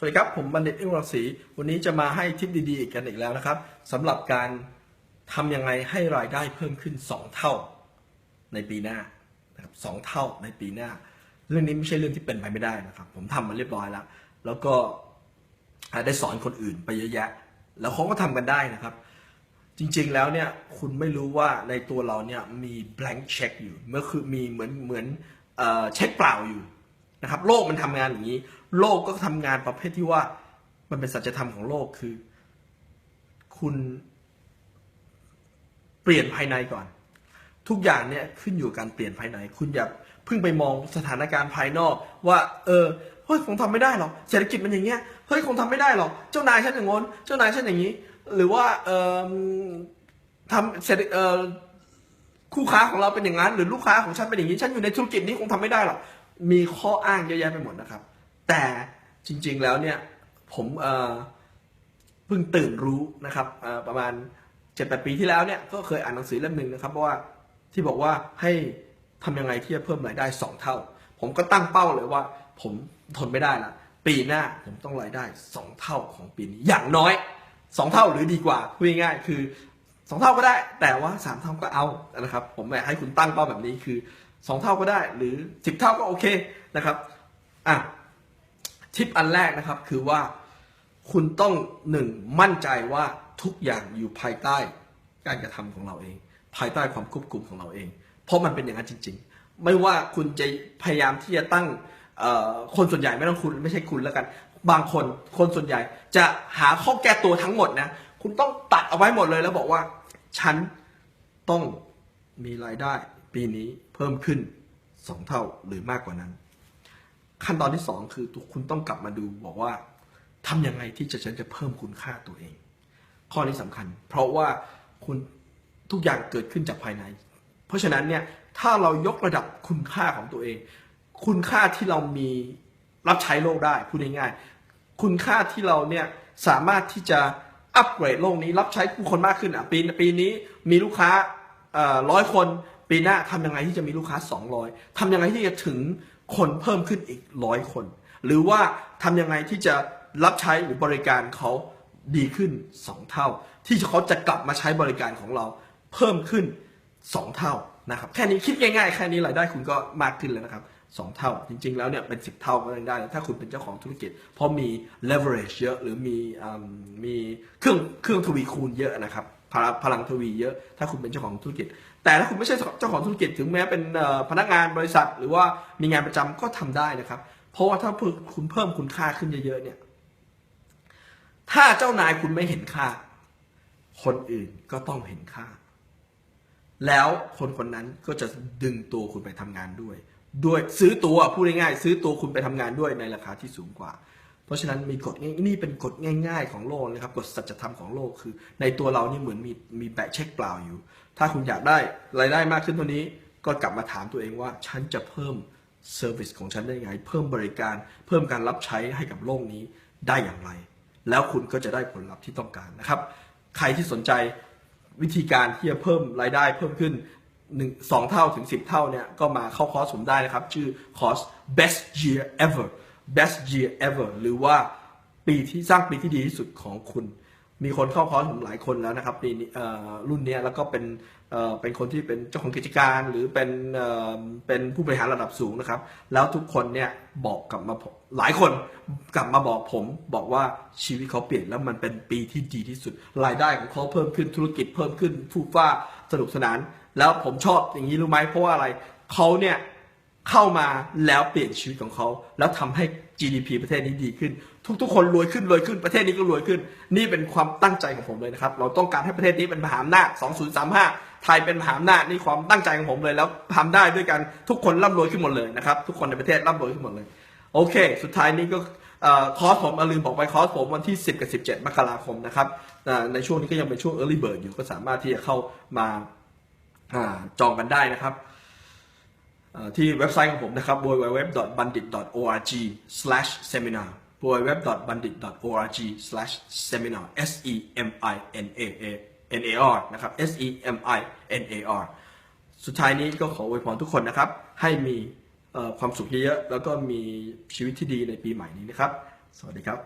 สวัสดีครับ ผมบัณฑิตอิงรังสีวันนี้จะมาให้ทิปดีๆอีกกันอีกแล้วนะครับสำหรับการทำยังไงให้รายได้เพิ่มขึ้น 2 เท่าในปีหน้านะครับสองเท่าในปีหน้า เรื่องนี้ไม่ใช่เรื่องที่เป็นไปไม่ได้นะครับ ผมทำมาเรียบร้อยแล้ว แล้วก็ได้สอนคนอื่นไปเยอะแยะ แล้วเขาก็ทำกันได้นะครับ จริงๆแล้วเนี่ยคุณไม่รู้ว่าในตัวเราเนี่ยมี blank check อยู่เมื่อคือมีเหมือนเหมือนเอ่อเช็คเปล่าอยู่ นะครับโลกมันทำงานอย่างนี้ โลกก็ทำงานประเภทที่ว่ามันเป็นสัจธรรมของโลกคือ คุณเปลี่ยนภายในก่อน ทุกอย่างเนี่ยขึ้นอยู่การเปลี่ยนภายใน คุณอย่าเพิ่งไปมองสถานการณ์ภายนอก ว่าเออเฮ้ยคงทำไม่ได้หรอกเศรษฐกิจมันอย่างเงี้ยเฮ้ยคงทำไม่ได้หรอกเจ้านายฉันอย่างง้นเจ้านายฉันอย่างนี้ หรือว่าเออทำเศรษฐเออคู่ค้าของเราเป็นอย่างนั้น หรือลูกค้าของฉันเป็นอย่างนี้ ฉันอยู่ในธุรกิจนี้คงทำไม่ได้หรอก มีข้ออ้างเยอะแยะไปหมดนะครับ แต่จริงๆแล้วเนี่ยผมเเพิ่งตื่นรู้นะครับประมาณเจ็ดแปดปีที่แล้วเนี่ยก็เคยอ่านหนังสือเล่มหนึ่งนะครับว่าที่บอกว่าให้ทำยังไงที่จะเพิ่มรายได้สองเท่า ผมก็ตั้งเป้าเลยว่า ผมทนไม่ได้ละปีหน้าผมต้องรายได้สองเท่าของปีนี้อย่างน้อยสองเท่าหรือดีกว่าพูดง่ายๆคือสองเท่าก็ได้ แต่ว่าสามเท่าก็เอานะครับ ผมอยากให้คุณตั้งเป้าแบบนี้คือ สองเท่าก็ได้หรือสิบเท่าก็โอเคนะครับอะทิปอันแรกนะครับคือว่าคุณต้องหนึ่งมั่นใจว่าทุกอย่างอยู่ภายใต้การกระทำของเราเอง ภายใต้ความควบคุมของเราเอง เพราะมันเป็นอย่างนั้นจริง ๆ ไม่ว่าคุณจะพยายามที่จะตั้งคนส่วนใหญ่ไม่ต้องคุณไม่ใช่คุณแล้วกัน บางคนคนส่วนใหญ่ จะหาข้อแก้ตัวทั้งหมดนะ คุณต้องตัดเอาไว้หมดเลยแล้วบอกว่า ฉันต้อง มีรายได้ปีนี้เพิ่มขึ้นสองเท่าหรือมากกว่านั้น ขั้นตอนที่สองคือคุณต้องกลับมาดูบอกว่าทำยังไงที่จะฉันจะเพิ่มคุณค่าตัวเอง ข้อนี้สำคัญ เพราะว่าคุณทุกอย่างเกิดขึ้นจากภายใน เพราะฉะนั้นเนี่ยถ้าเรายกระดับคุณค่าของตัวเอง คุณค่าที่เรามีรับใช้โลกได้พูดง่ายๆคุณค่าที่เราเนี่ยสามารถที่จะอัปเกรดโลกนี้รับใช้ผู้คนมากขึ้นอะปีปีนี้มีลูกค้า ร้อยคนปีหน้าทำยังไงที่จะมีลูกค้า 200ทำยังไงที่จะถึงคนเพิ่มขึ้นอีกร้อยคน หรือว่าทำยังไงที่จะรับใช้หรือบริการเขาดีขึ้น 2 เท่า ที่เขาจะกลับมาใช้บริการของเราเพิ่มขึ้น 2 เท่านะครับแค่นี้คิดง่ายๆแค่นี้รายได้คุณก็มากขึ้นแล้วนะครับ2เท่า จริง ๆ แล้วเนี่ยเป็น 10 เท่าก็ยังได้ ถ้าคุณเป็นเจ้าของธุรกิจ เพราะมี leverage เยอะหรือมีอมีเครื่องเครื่องทวีคูณเยอะนะครับ พลังพลังทวีเยอะ ถ้าคุณเป็นเจ้าของธุรกิจ แต่ถ้าคุณไม่ใช่เจ้าของธุรกิจถึงแม้เป็นพนักงานบริษัท หรือว่ามีงานประจำก็ทำได้นะครับ เพราะว่าถ้าคุณเพิ่มคุณค่าขึ้นเยอะๆเนี่ย ถ้าเจ้านายคุณไม่เห็นค่า คนอื่นก็ต้องเห็นค่า แล้วคนคนนั้นก็จะดึงตัวคุณไปทำงานด้วย ด้วยซื้อตัวพูดง่ายๆซื้อตัวคุณไปทำงานด้วยในราคาที่สูงกว่า เพราะฉะนั้นมีกฎง่ายนี่เป็นกฎง่าย ๆ ของโลกนะครับกฎสัจธรรมของโลกคือ ในตัวเรานี่เหมือนมีมีแบะเช็คเปล่าอยู่ ถ้าคุณอยากได้รายได้มากขึ้นเท่านี้ก็กลับมาถามตัวเองว่าฉันจะเพิ่มเซอร์วิสของฉันได้ไง เพิ่มบริการ เพิ่มการรับใช้ให้กับโลกนี้ได้อย่างไร แล้วคุณก็จะได้ผลลัพธ์ที่ต้องการนะครับ ใครที่สนใจวิธีการที่จะเพิ่มรายได้เพิ่มขึ้นหนึ่งสองเท่าถึง10เท่าเนี่ยก็มาเข้าคอร์สผมได้นะครับ ชื่อคอร์ส best year ever best year ever หรือว่าปีที่สร้างปีที่ดีที่สุดของคุณ มีคนเข้าคอร์สผมหลายคนแล้วนะครับปีนี้รุ่นเนี้ยแล้วก็เป็นเป็นคนที่เป็นเจ้าของกิจการหรือเป็นเป็นผู้บริหารระดับสูงนะครับ แล้วทุกคนเนี่ยบอกกลับมาหลายคนกลับมาบอกผมบอกว่าชีวิตเขาเปลี่ยนแล้วมันเป็นปีที่ดีที่สุด รายได้ของเขาเพิ่มขึ้นธุรกิจเพิ่มขึ้นฟูฟ้าสนุกสนาน แล้วผมชอบอย่างนี้รู้ไหมเพราะว่าอะไรเขาเนี่ย เข้ามาแล้วเปลี่ยนชีวิตของเขา แล้วทำให้ GDP ประเทศนี้ดีขึ้น ทุกๆ คนรวยขึ้นรวยขึ้นประเทศนี้ก็รวยขึ้น นี่เป็นความตั้งใจของผมเลยนะครับ เราต้องการให้ประเทศนี้เป็นมหาอำนาจ 2035 ไทยเป็นมหาอำนาจนี่ความตั้งใจของผมเลยแล้วทำได้ด้วยกันทุกคนร่ำรวยขึ้นหมดเลยนะครับ ทุกคนในประเทศร่ำรวยขึ้นหมดเลย โอเค สุดท้ายนี้ก็คอร์สผมอลืมบอกไปคอร์สผมวันที่ 10 กับ 17 มกราคมนะครับในช่วงนี้ก็ยังเป็นช่วง early bird อยู่ก็สามารถที่จะเข้ามาอจองกันได้นะครับ ที่เว็บไซต์ของผมนะครับ www.bandit.org/seminar www.bandit.org/seminar s e m i n a a n a r นะครับ s e m i n a r สุดท้ายนี้ก็ขออวยพรทุกคนนะครับ ให้มีความสุขเยอะๆแล้วก็มีชีวิตที่ดีในปีใหม่นี้นะครับ สวัสดีครับ